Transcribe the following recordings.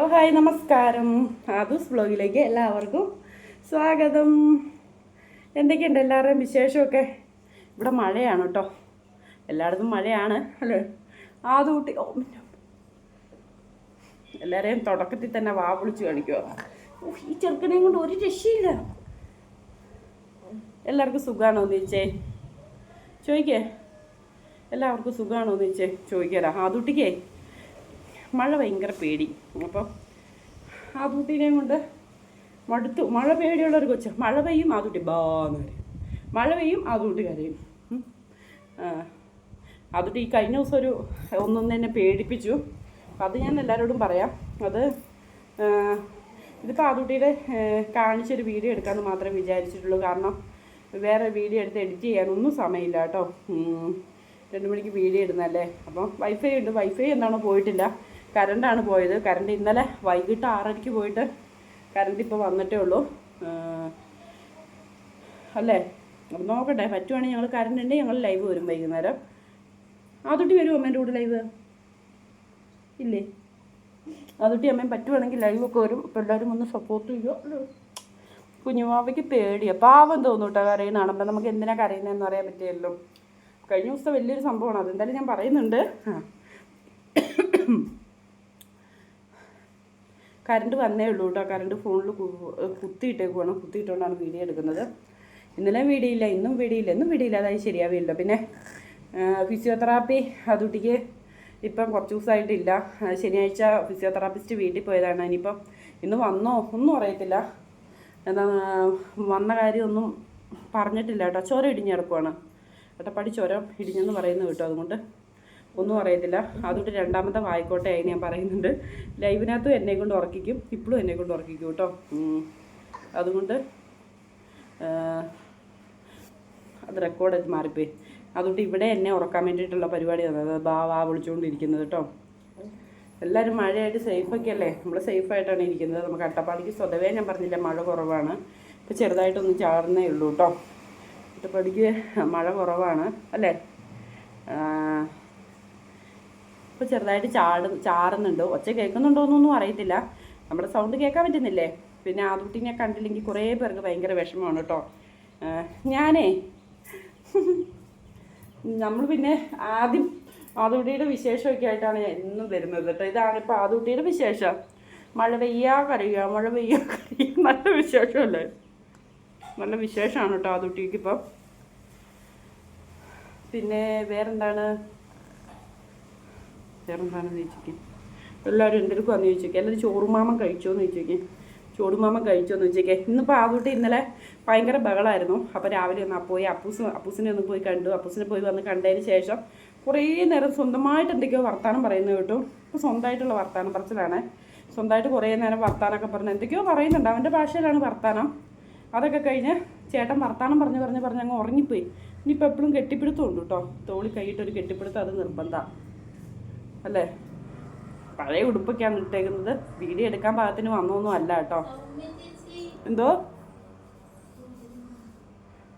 Hello hi നമസ്കാരം. ആദൂസ് ബ്ലോഗിലേക്ക് എല്ലാവർക്കും സ്വാഗതം. എന്തൊക്കെയുണ്ട് എല്ലാവരുടെയും വിശേഷമൊക്കെ? ഇവിടെ മഴയാണ് കേട്ടോ. എല്ലായിടത്തും മഴയാണ് അല്ലേ? ആദൂട്ടി ഓ. എല്ലാവരെയും തുടക്കത്തിൽ തന്നെ വാ വിളിച്ച് കാണിക്കുക ഈ ചെറുക്കനെയും കൊണ്ട് ഒരു രക്ഷയില്ല. എല്ലാവർക്കും സുഖമാണോ എന്ന് ചോദിച്ചേ? ചോദിക്കേ? എല്ലാവർക്കും സുഖമാണോ എന്ന് ചോദിച്ചേ? ചോദിക്കാരാ ആദൂട്ടിക്കേ മഴ ഭയങ്കര പേടി. അപ്പം ആ കുട്ടീനെയും കൊണ്ട് മടുത്തു. മഴ പേടിയുള്ളൊരു കൊച്ച്. മഴ പെയ്യും ആ കുട്ടി ബാന്ന് കരയും മഴ പെയ്യും ആ കരയും. ഉം. അതുകൊണ്ട് ഈ കഴിഞ്ഞ ദിവസം ഒരു ഒന്നൊന്ന് എന്നെ പേടിപ്പിച്ചു. അപ്പം അത് ഞാൻ എല്ലാവരോടും പറയാം. അത് ഇതിപ്പോൾ ആദുട്ടിയുടെ കാണിച്ചൊരു വീഡിയോ എടുക്കാമെന്ന് മാത്രമേ വിചാരിച്ചിട്ടുള്ളൂ. കാരണം വേറെ വീഡിയോ എടുത്ത് എഡിറ്റ് ചെയ്യാനൊന്നും സമയമില്ല കേട്ടോ. രണ്ട് മണിക്ക് വീഡിയോ ഇടുന്നല്ലേ അപ്പം വൈഫൈ ഉണ്ട്. വൈഫൈ എന്താണോ പോയിട്ടില്ല. കറണ്ടാണ് പോയത്. കറണ്ട് ഇന്നലെ വൈകിട്ട് ആറരയ്ക്ക് പോയിട്ട് കറണ്ട് ഇപ്പോൾ വന്നിട്ടേ ഉള്ളൂ. അല്ലേ? അപ്പം നോക്കട്ടെ പറ്റുവാണെങ്കിൽ ഞങ്ങൾ കറണ്ട് ഉണ്ടെങ്കിൽ ഞങ്ങൾ ലൈവ് വരും വൈകുന്നേരം. ആതുട്ടി വരും അമ്മേന്റെ കൂടെ ലൈവ്. ഇല്ലേ? അതുട്ടി അമ്മയും പറ്റുവാണെങ്കിൽ ലൈവ് ഒക്കെ വരും. അപ്പോൾ എല്ലാവരും ഒന്ന് സപ്പോർട്ട് ചെയ്യുക കുഞ്ഞുമാവയ്ക്ക് പേടിയാണ് പാവം തോന്നും കേട്ടോ കരയുന്ന കാണുമ്പോൾ നമുക്ക് എന്തിനാ കരയുന്നതെന്ന് അറിയാൻ പറ്റിയല്ലോ കഴിഞ്ഞ ദിവസം വലിയൊരു സംഭവമാണ്. അതെന്തായാലും ഞാൻ പറയുന്നുണ്ട്. ആ. കറണ്ട് വന്നേ ഉള്ളൂ കേട്ടോ. കറണ്ട് ഫോണിൽ കുത്തിയിട്ടേക്കുവാണ്. കുത്തിയിട്ടുകൊണ്ടാണ് വീഡിയോ എടുക്കുന്നത്. ഇന്നലെ വീഡിയോ ഇന്നും വീഡിയോ ഇന്നും വീഡിയോ ഇല്ല അതായത് ശരിയാവില്ല പിന്നെ ഫിസിയോതെറാപ്പി അതുട്ടിക്ക് ഇപ്പം കുറച്ച് ദിവസമായിട്ടില്ല ശനിയാഴ്ച ഫിസിയോതെറാപ്പിസ്റ്റ് വീട്ടിൽ പോയതാണ്. ഇനിയിപ്പം ഇന്ന് വന്നോ? ഒന്നും അറിയത്തില്ല. എന്താ വന്ന കാര്യമൊന്നും പറഞ്ഞിട്ടില്ല കേട്ടോ. ചോരം ഇടിഞ്ഞ് കിടക്കുവാണ്. അട്ടപ്പാടി ചോരം ഇടിഞ്ഞെന്ന് പറയുന്നു കേട്ടോ. അതുകൊണ്ട് ഒന്നും അറിയത്തില്ല. അതുകൊണ്ട് രണ്ടാമത്തെ വായിക്കോട്ടെ ആയി ഞാൻ പറയുന്നുണ്ട്. ലൈവിനകത്തും എന്നെ കൊണ്ട് ഉറക്കിക്കും. ഇപ്പോഴും എന്നെ കൊണ്ട് ഉറക്കിക്കും കേട്ടോ. അതുകൊണ്ട് അത് റെക്കോർഡ് മാറിപ്പോയി. അതുകൊണ്ട് ഇവിടെ എന്നെ ഉറക്കാൻ വേണ്ടിയിട്ടുള്ള പരിപാടി വന്നത്. ബാ വാ വിളിച്ചുകൊണ്ടിരിക്കുന്നത് കേട്ടോ. എല്ലാവരും മഴയായിട്ട് സേഫൊക്കെ അല്ലേ? നമ്മൾ സേഫായിട്ടാണ് ഇരിക്കുന്നത്. നമുക്ക് അട്ടപ്പാടിക്ക് സ്വതവേ ഞാൻ പറഞ്ഞില്ല മഴ കുറവാണ്. ഇപ്പോൾ ചെറുതായിട്ടൊന്ന് ചാടുന്നേ ഉള്ളൂ കേട്ടോ. അട്ടപ്പാടിക്ക് മഴ കുറവാണ്. അല്ലേ? ഇപ്പോൾ ചെറുതായിട്ട് ചാടും ചാറുന്നുണ്ട്. ഒച്ച കേൾക്കുന്നുണ്ടോ എന്നൊന്നും അറിയത്തില്ല. നമ്മുടെ സൗണ്ട് കേൾക്കാൻ പറ്റുന്നില്ലേ? പിന്നെ ആദുട്ടിനെ കണ്ടില്ലെങ്കിൽ കുറേ പേർക്ക് ഭയങ്കര വിഷമമാണ് കേട്ടോ. ഞാനേ നമ്മൾ പിന്നെ ആദ്യം ആദുട്ടിയുടെ വിശേഷമൊക്കെ ആയിട്ടാണ് എന്നും വരുന്നത് കേട്ടോ. ഇതാണ് ഇപ്പോൾ ആദുട്ടിയുടെ വിശേഷം. മഴ പെയ്യാ കരയുക മഴ പെയ്യാ കരയുക. നല്ല വിശേഷമല്ലേ? നല്ല വിശേഷമാണ് കേട്ടോ ആദുട്ടിക്ക് ഇപ്പം. പിന്നെ വേറെന്താണ്? വേറെന്താണെന്ന് ചോദിച്ചിരിക്കും എല്ലാവരും എന്തെടുക്കും വന്ന് ചോദിച്ചേക്ക്. അല്ലെങ്കിൽ ചോറുമാമൻ കഴിച്ചോന്ന് ചോദിച്ചേക്ക്. കഴിച്ചോ കഴിച്ചോന്ന് ചോദിച്ചേക്കെ. ഇന്നിപ്പോൾ ആദ്യമായിട്ട് ഇന്നലെ ഭയങ്കര ബഹളമായിരുന്നു അപ്പോൾ രാവിലെ ഒന്ന് പോയി അപ്പൂസ് അപ്പൂസിനെ ഒന്ന് പോയി കണ്ടു. അപ്പൂസിനെ പോയി വന്ന് കണ്ടതിന് ശേഷം കുറേ നേരം സ്വന്തമായിട്ട് എന്തൊക്കെയോ വർത്താനം പറയുന്നത് കേട്ടു. ഇപ്പോൾ സ്വന്തമായിട്ടുള്ള വർത്താനം പറച്ചിലാണ്. സ്വന്തമായിട്ട് കുറേ നേരം വർത്താനമൊക്കെ പറഞ്ഞ് എന്തൊക്കെയോ പറയുന്നുണ്ട്. അവന്റെ ഭാഷയിലാണ് വർത്താനം. അതൊക്കെ കഴിഞ്ഞ് ചേട്ടൻ വർത്താനം പറഞ്ഞ് പറഞ്ഞ് പറഞ്ഞ് അങ്ങ് ഉറങ്ങിപ്പോയി. ഇനിയിപ്പോൾ എപ്പോഴും കെട്ടിപ്പിടുത്തമുണ്ട് കേട്ടോ. തോളി കൈയിട്ടൊരു കെട്ടിപ്പിടുത്തം അത് നിർബന്ധമാണ് അല്ലേ? പഴയ ഉടുപ്പൊക്കെയാണ് ഇട്ടേക്കുന്നത്. വീഡിയോ എടുക്കാൻ പാകത്തിന് വന്നൊന്നും അല്ല കേട്ടോ. എന്തോ?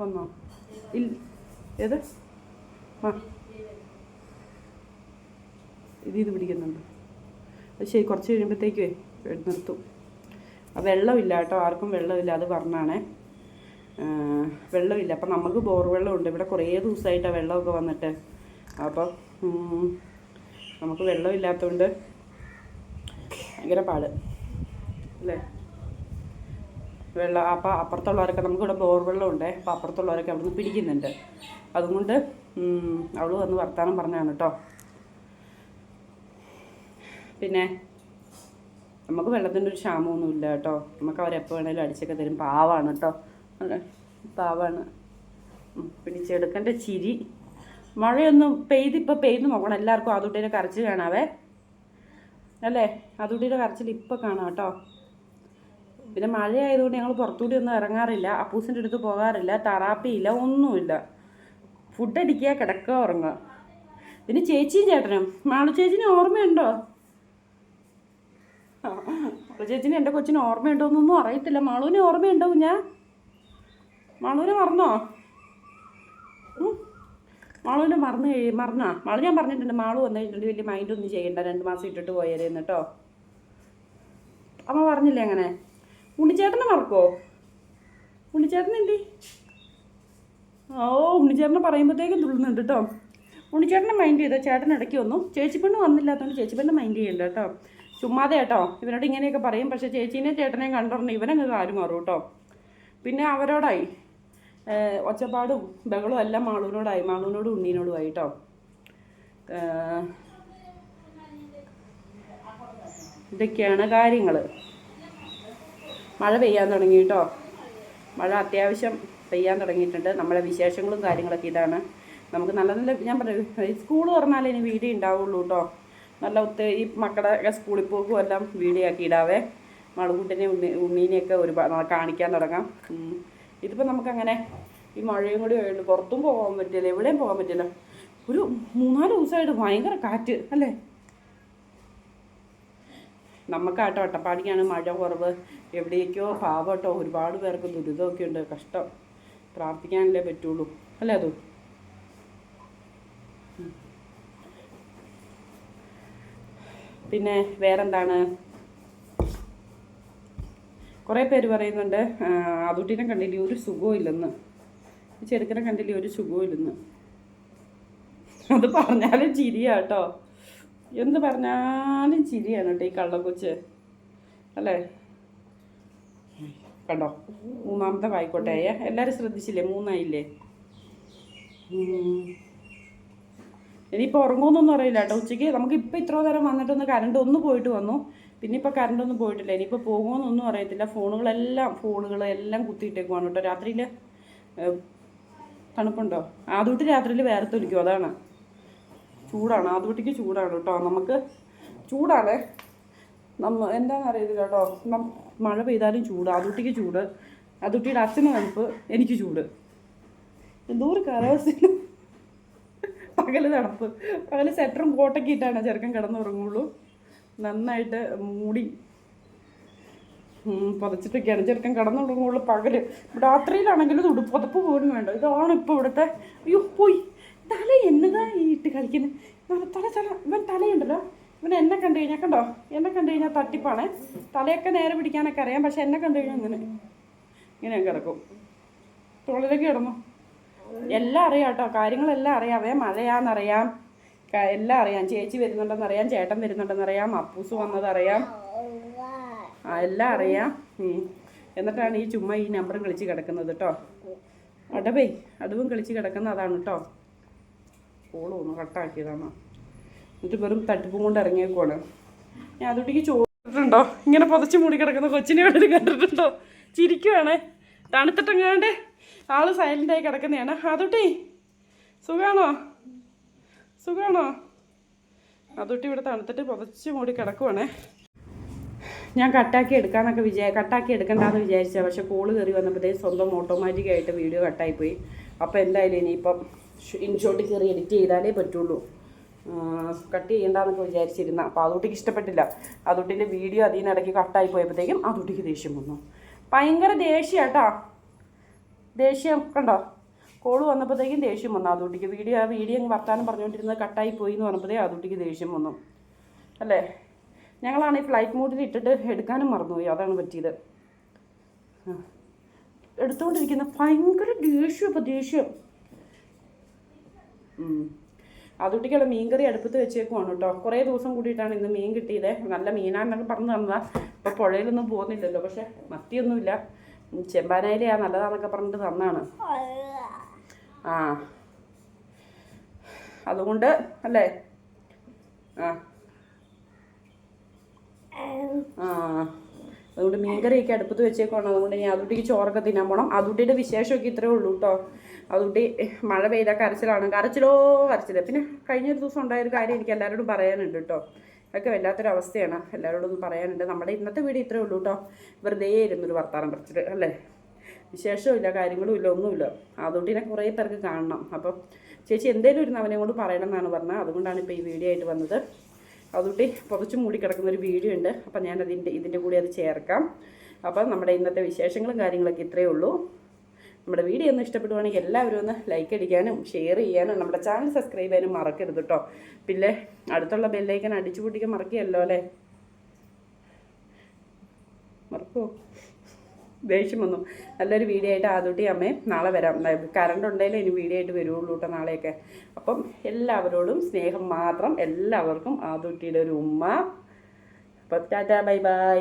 വന്നോ? ഇല്ല ഏത്? ആ. ഇത് ഇത് പിടിക്കുന്നുണ്ട്. അത് ശരി കുറച്ച് കഴിയുമ്പോഴത്തേക്കേ നിർത്തും. ആ വെള്ളമില്ല കേട്ടോ. ആർക്കും വെള്ളമില്ല അത് പറഞ്ഞാണേ. വെള്ളമില്ല. അപ്പം നമുക്ക് ബോർ വെള്ളമുണ്ട് ഇവിടെ കുറേ ദിവസമായിട്ടാണ് വെള്ളമൊക്കെ വന്നിട്ട്. അപ്പം നമുക്ക് വെള്ളമില്ലാത്തതുകൊണ്ട് ഭയങ്കര പാട്. അല്ലേ? വെള്ളം അപ്പം അപ്പുറത്തുള്ളവരൊക്കെ നമുക്കിവിടെ ബോർ വെള്ളമുണ്ട് അപ്പം അപ്പുറത്തുള്ളവരൊക്കെ അവിടെ നിന്ന് പിടിക്കുന്നുണ്ട്. അതുകൊണ്ട് അവൾ വന്ന് വർത്താനം പറഞ്ഞാണ് കേട്ടോ പിന്നെ നമുക്ക് വെള്ളത്തിന്റെ ഒരു ക്ഷാമമൊന്നും ഇല്ല കേട്ടോ നമുക്ക് അവരെപ്പോൾ വേണേലും അടിച്ചൊക്കെ തരും. പാവാണ് കേട്ടോ പാവാണ്. പിടിച്ചെടുക്കേണ്ട ചിരി. മഴയൊന്നും പെയ്ത് ഇപ്പം പെയ്ത് നോക്കണം എല്ലാവർക്കും അതുട്ടിയുടെ കരച്ചിൽ കാണാവേ. അല്ലേ? അതുട്ടിയുടെ കരച്ചിൽ ഇപ്പം കാണാം കേട്ടോ. പിന്നെ മഴയായതുകൊണ്ട് ഞങ്ങൾ പുറത്തുകൂടി ഒന്നും ഇറങ്ങാറില്ല. അപ്പൂസിന്റെ അടുത്ത് പോകാറില്ല. തറാപ്പിയില്ല ഒന്നുമില്ല. ഫുഡ് അടിക്കുക കിടക്കുക ഉറങ്ങുക പിന്നെ ചേച്ചിയും ചേട്ടനും. മാളു ചേച്ചിന് ഓർമ്മയുണ്ടോ? മാളു ചേച്ചിന് എന്റെ കൊച്ചിന് ഓർമ്മയുണ്ടോ എന്നൊന്നും അറിയത്തില്ല. മാളുവിനെ ഓർമ്മയുണ്ടോ ഞാൻ മാളുവിനെ മറന്നോ? മാളുവിനെ മറന്നു കഴിയും മറന്നാ? മാളു ഞാൻ പറഞ്ഞിട്ടുണ്ട് മാളു വന്നു കഴിഞ്ഞിട്ട് വലിയ മൈൻഡ് ഒന്നും ചെയ്യണ്ട രണ്ട് മാസം ഇട്ടിട്ട് പോയാലേന്ന് കേട്ടോ അമ്മ പറഞ്ഞില്ലേ അങ്ങനെ? ഉണ്ണിച്ചേട്ടനെ മറക്കോ ഉണ്ണിച്ചേട്ടൻ എന്തി? ഓ ഉണ്ണിച്ചേട്ടനെ പറയുമ്പോഴത്തേക്കും തുള്ളുന്നുണ്ട് കേട്ടോ ഉണ്ണിച്ചേട്ടനെ മൈൻഡ് ചെയ്തോ? ചേട്ടൻ ഇടയ്ക്ക് വന്നു. ചേച്ചിപ്പെണ്ണ് വന്നില്ലാത്തതുകൊണ്ട് ചേച്ചിപ്പെണ്ണ് മൈൻഡ് ചെയ്യണ്ട കേട്ടോ ചുമ്മാതെ കേട്ടോ ഇവരോട് ഇങ്ങനെയൊക്കെ പറയും. പക്ഷേ ചേച്ചീനെ ചേട്ടനെയും കണ്ടറിഞ്ഞ് ഇവനങ്ങ് കാര്യം മാറും കേട്ടോ പിന്നെ അവരോടായി? ഒച്ചപ്പാടും ബഹളും എല്ലാം മാളൂനോടായി മാളൂനോടും ഉണ്ണീനോടുമായി കേട്ടോ ഇതൊക്കെയാണ് കാര്യങ്ങൾ മഴ പെയ്യാൻ തുടങ്ങി കേട്ടോ. മഴ അത്യാവശ്യം പെയ്യാൻ തുടങ്ങിയിട്ടുണ്ട്. നമ്മളെ വിശേഷങ്ങളും കാര്യങ്ങളൊക്കെ ഇതാണ്. നമുക്ക് നല്ല നല്ല ഞാൻ പറഞ്ഞു സ്കൂൾ തുറന്നാലേ ഇനി വീഡിയോ ഉണ്ടാവുള്ളൂ കേട്ടോ. നല്ല ഒത്തിരി ഈ മക്കളുടെ സ്കൂളിൽ പോകും എല്ലാം വീഡിയോ ആക്കി ഇടാവേ. മളുകുട്ടിനെ ഉണ്ണി ഉണ്ണീനെയൊക്കെ ഒരുപാട് കാണിക്കാൻ തുടങ്ങാം. ഇതിപ്പോൾ നമുക്കങ്ങനെ ഈ മഴയും കൂടി ആയതുകൊണ്ട് പുറത്തും പോകാൻ പറ്റില്ല എവിടെയും പോകാൻ പറ്റില്ല. ഒരു മൂന്നാൽ ദിവസമായിട്ട് ഭയങ്കര കാറ്റ് അല്ലേ? നമുക്കാട്ടോ അട്ടപ്പാടിക്കാണ് മഴ കുറവ്. എവിടേക്കോ പാവട്ടോ ഒരുപാട് പേർക്ക് ദുരിതമൊക്കെ ഉണ്ട് കഷ്ടം. പ്രാർത്ഥിക്കാനല്ലേ പറ്റുള്ളൂ അല്ലേ അത്? പിന്നെ വേറെന്താണ്? കുറേ പേര് പറയുന്നുണ്ട് അതുട്ടിനെ കണ്ടില്ലേ ഒരു സുഖവും ഇല്ലെന്ന്. ചെറുക്കനെ കണ്ടില്ലേ ഒരു സുഖവും ഇല്ലെന്ന്. അത് പറഞ്ഞാലും ചിരിയാ കേട്ടോ. എന്ത് പറഞ്ഞാലും ചിരിയാണ് കേട്ടോ ഈ കള്ളക്കൊച്ച്. അല്ലേ? കണ്ടോ? മൂന്നാമത്തെ വായിക്കോട്ടെ. എല്ലാവരും ശ്രദ്ധിച്ചില്ലേ? മൂന്നായില്ലേ. ഇനിയിപ്പോൾ ഉറങ്ങുമെന്നൊന്നും അറിയില്ല കേട്ടോ. ഉച്ചയ്ക്ക് നമുക്ക് ഇപ്പോൾ ഇത്ര നേരം വന്നിട്ടൊന്ന് കറണ്ട് ഒന്ന് പോയിട്ട് വന്നു. പിന്നെ ഇപ്പോൾ കറണ്ടൊന്നും പോയിട്ടില്ല. ഇനിയിപ്പോൾ പോകുമെന്നൊന്നും അറിയത്തില്ല. ഫോണുകളെല്ലാം ഫോണുകളെല്ലാം കുത്തിയിട്ടേക്കുവാണ് കേട്ടോ. രാത്രിയിൽ തണുപ്പുണ്ടോ? ആദ്യമായിട്ട് രാത്രിയിൽ വേറെ തൊലിക്കും അതാണ്. ചൂടാണ്. ആദ്യകുട്ടിക്ക് ചൂടാണ് കേട്ടോ. നമുക്ക് ചൂടാണ്. നമ്മ എന്താണെന്ന് അറിയത്തില്ല കേട്ടോ മഴ പെയ്താലും ചൂട്. ആദ്യകുട്ടിക്ക് ചൂട്. അതുട്ടിയുടെ അച്ഛന് തണുപ്പ് എനിക്ക് ചൂട്. എന്തോ ഒരു കാലാവസ്ഥ പകൽ തണുപ്പ്. പകൽ സെറ്ററും കോട്ടൊക്കെ ചെറുക്കൻ കിടന്നുറങ്ങുള്ളൂ. നന്നായിട്ട് മൂടി പതച്ചിട്ടൊക്കെയാണ്. ചെറുക്കൻ കിടന്നുറങ്ങുള്ളൂ പകൽ. രാത്രിയിലാണെങ്കിലും തുടു പുതപ്പ് പോലും വേണ്ട. ഇതാണ് ഇപ്പോൾ ഇവിടുത്തെ. അയ്യോ പോയി. തല എന്നതാ ഇട്ട് കളിക്കുന്നത് തല തല. ഇവൻ തലയുണ്ടല്ലോ. ഇവൻ എന്നെ കണ്ടു കഴിഞ്ഞാൽ കണ്ടോ? എന്നെ കണ്ടു കഴിഞ്ഞാൽ തട്ടിപ്പാണ്. തലയൊക്കെ നേരെ പിടിക്കാനൊക്കെ അറിയാം. പക്ഷെ എന്നെ കണ്ടു കഴിഞ്ഞാൽ ഇങ്ങനെ ഇങ്ങനെ കിടക്കും. തോളിലേക്ക് കിടന്നു. എല്ലാം അറിയാം കേട്ടോ. കാര്യങ്ങളെല്ലാം അറിയാവേ മഴയാന്നറിയാം. ക- എല്ലാം അറിയാം. ചേച്ചി വരുന്നുണ്ടെന്ന് അറിയാം ചേട്ടൻ വരുന്നുണ്ടെന്ന് അറിയാം അപ്പൂസ് വന്നതറിയാം. ആ എല്ലാം അറിയാം. എന്നിട്ടാണ് ഈ ചുമ്മാ ഈ നമ്പറും കളിച്ച് കിടക്കുന്നത് കേട്ടോ അടവേ അടവും കളിച്ച് കിടക്കുന്ന അതാണ് കേട്ടോ കോൾ കട്ടാക്കിയതാണ്? എന്നിട്ട് വെറും തട്ടിപ്പും കൊണ്ട് ഇറങ്ങിയേക്കുവാണ്. ഞാൻ അതുകൊണ്ടേക്ക് ചോദിച്ചിട്ടുണ്ടോ ഇങ്ങനെ പുതച്ച് മൂടി കിടക്കുന്ന കൊച്ചിനെ വേണ്ടി കണ്ടിട്ടുണ്ടോ? ചിരിക്കുവാണ്. തണുത്തിട്ടെങ്ങാണ്ട് ആൾ സൈലന്റായി കിടക്കുന്നതാണ്. അതുട്ടി സുഖാണോ? സുഖാണോ? അതുട്ടി ഇവിടെ തണുത്തിട്ട് പുതച്ച് മൂടി കിടക്കുവാണേ. ഞാൻ കട്ടാക്കി എടുക്കാന്നൊക്കെ വിചാ കട്ടാക്കി എടുക്കണ്ടെന്ന് വിചാരിച്ചാൽ പക്ഷെ കോൾ കയറി വന്നപ്പോഴത്തേക്ക് സ്വന്തം ഓട്ടോമാറ്റിക്കായിട്ട് വീഡിയോ കട്ടായിപ്പോയി. അപ്പോൾ എന്തായാലും ഇനിയിപ്പം ഇൻഷോട്ട് കയറി എഡിറ്റ് ചെയ്താലേ പറ്റുള്ളൂ. കട്ട് ചെയ്യണ്ടെന്നൊക്കെ വിചാരിച്ചിരുന്ന. അപ്പോൾ അതുട്ടിക്ക് ഇഷ്ടപ്പെട്ടില്ല. അതുട്ടിന്റെ വീഡിയോ അതിൽ നിന്ന് ഇടയ്ക്ക് കട്ടായി പോയപ്പോഴത്തേക്കും അതുട്ടിക്ക് ദേഷ്യം വന്നു. ഭയങ്കര ദേഷ്യം കേട്ടോ ദേഷ്യം കണ്ടോ? കോൾ വന്നപ്പോഴത്തേക്കും ദേഷ്യം വന്നു. ആദൂട്ടിക്ക് വീഡിയോ ആ വീഡിയോ അങ്ങ് വർത്താനം പറഞ്ഞുകൊണ്ടിരുന്നത് കട്ടായി പോയി എന്ന് പറഞ്ഞപ്പോഴേ ആദൂട്ടിക്ക് ദേഷ്യം വന്നു. അല്ലേ? ഞങ്ങളാണ് ഈ ഫ്ലൈറ്റ് മോഡിൽ ഇട്ടിട്ട് എടുക്കാനും മറന്നുപോയി. അതാണ് പറ്റിയത്. എടുത്തുകൊണ്ടിരിക്കുന്ന ഭയങ്കര ദേഷ്യം ഇപ്പം ദേഷ്യം. അതുട്ടിക്കുള്ള മീൻകറി അടുപ്പത്ത് വെച്ചേക്കുവാണ് കേട്ടോ. കുറേ ദിവസം കൂടിയിട്ടാണ് ഇന്ന് മീൻ കിട്ടിയത്. നല്ല മീനാണെന്നൊക്കെ പറഞ്ഞു തന്നതാ. ഇപ്പോൾ പുഴയിലൊന്നും പോകുന്നില്ലല്ലോ. പക്ഷെ മത്തിയൊന്നുമില്ല. ചെമ്പാനയിലെയാണ് ചെമ്പാനയിലെയാ നല്ലതാന്നൊക്കെ പറഞ്ഞിട്ട് തന്നാണ്. ആ. അതുകൊണ്ട് അല്ലേ? ആ. ആ. അതുകൊണ്ട് മീൻകറിയൊക്കെ അടുപ്പത്ത് വെച്ചേക്കുവാണ്. അതുകൊണ്ട് ഞാൻ അതുട്ടിക്ക് ചോറൊക്കെ തിന്നാൻ പോണം. അതുട്ടിയുടെ വിശേഷമൊക്കെ ഇത്രേ ഉള്ളൂ കേട്ടോ അതുട്ടി മഴ പെയ്ത കരച്ചിലാണ്. കരച്ചിലോ കരച്ചിൽ. പിന്നെ കഴിഞ്ഞൊരു ദിവസം ഉണ്ടായൊരു കാര്യം എനിക്ക് എല്ലാവരോടും പറയാനുണ്ട് കേട്ടോ അതൊക്കെ വല്ലാത്തൊരവസ്ഥയാണ്. എല്ലാവരോടും ഒന്ന് പറയാനുണ്ട്. നമ്മുടെ ഇന്നത്തെ വീട് ഇത്രേ ഉള്ളൂ കേട്ടോ വെറുതെ ഇരുന്നൊരു വർത്താനം പറിച്ചിട്ട് അല്ലേ? വിശേഷമില്ല കാര്യങ്ങളും ഇല്ല ഒന്നുമില്ല അതുകൊണ്ടിനെ കുറേ പേർക്ക് കാണണം. അപ്പം ചേച്ചി എന്തേലും ഒരു അവനെ കൊണ്ട് പറയണം എന്നാണ് പറഞ്ഞത്. അതുകൊണ്ടാണ് ഇപ്പോൾ ഈ വീഡിയോ ആയിട്ട് വന്നത്. അതുകൊണ്ട് പുതച്ച് മൂടി കിടക്കുന്ന ഒരു വീഡിയോ ഉണ്ട്. അപ്പം ഞാൻ അതിന്റെ ഇതിന്റെ കൂടി അത് ചേർക്കാം. അപ്പം നമ്മുടെ ഇന്നത്തെ വിശേഷങ്ങളും കാര്യങ്ങളൊക്കെ ഇത്രയേ ഉള്ളൂ. നമ്മുടെ വീഡിയോ ഒന്ന് ഇഷ്ടപ്പെടുവാണെങ്കിൽ എല്ലാവരും ഒന്ന് ലൈക്ക് അടിക്കാനും ഷെയർ ചെയ്യാനും നമ്മുടെ ചാനൽ സബ്സ്ക്രൈബ് ചെയ്യാനും മറക്കരുത് കേട്ടോ. പിന്നെ അടുത്തുള്ള ബെല്ലൈക്കൻ അടിച്ചു പൊട്ടിക്കാൻ മറക്കുകയല്ലോ അല്ലേ? മറക്കുമോ ദേഷ്യം വന്നു. നല്ലൊരു വീഡിയോ ആയിട്ട് ആദ്യട്ടി അമ്മേ നാളെ വരാം. കറണ്ട് ഉണ്ടെങ്കിലും ഇനി വീഡിയോ ആയിട്ട് വരുള്ളൂ കേട്ടോ നാളെയൊക്കെ. അപ്പം എല്ലാവരോടും സ്നേഹം മാത്രം എല്ലാവർക്കും ആദ്യട്ടിയുടെ ഒരു ഉമ്മ. അപ്പം ടാറ്റാ ബൈ ബൈ.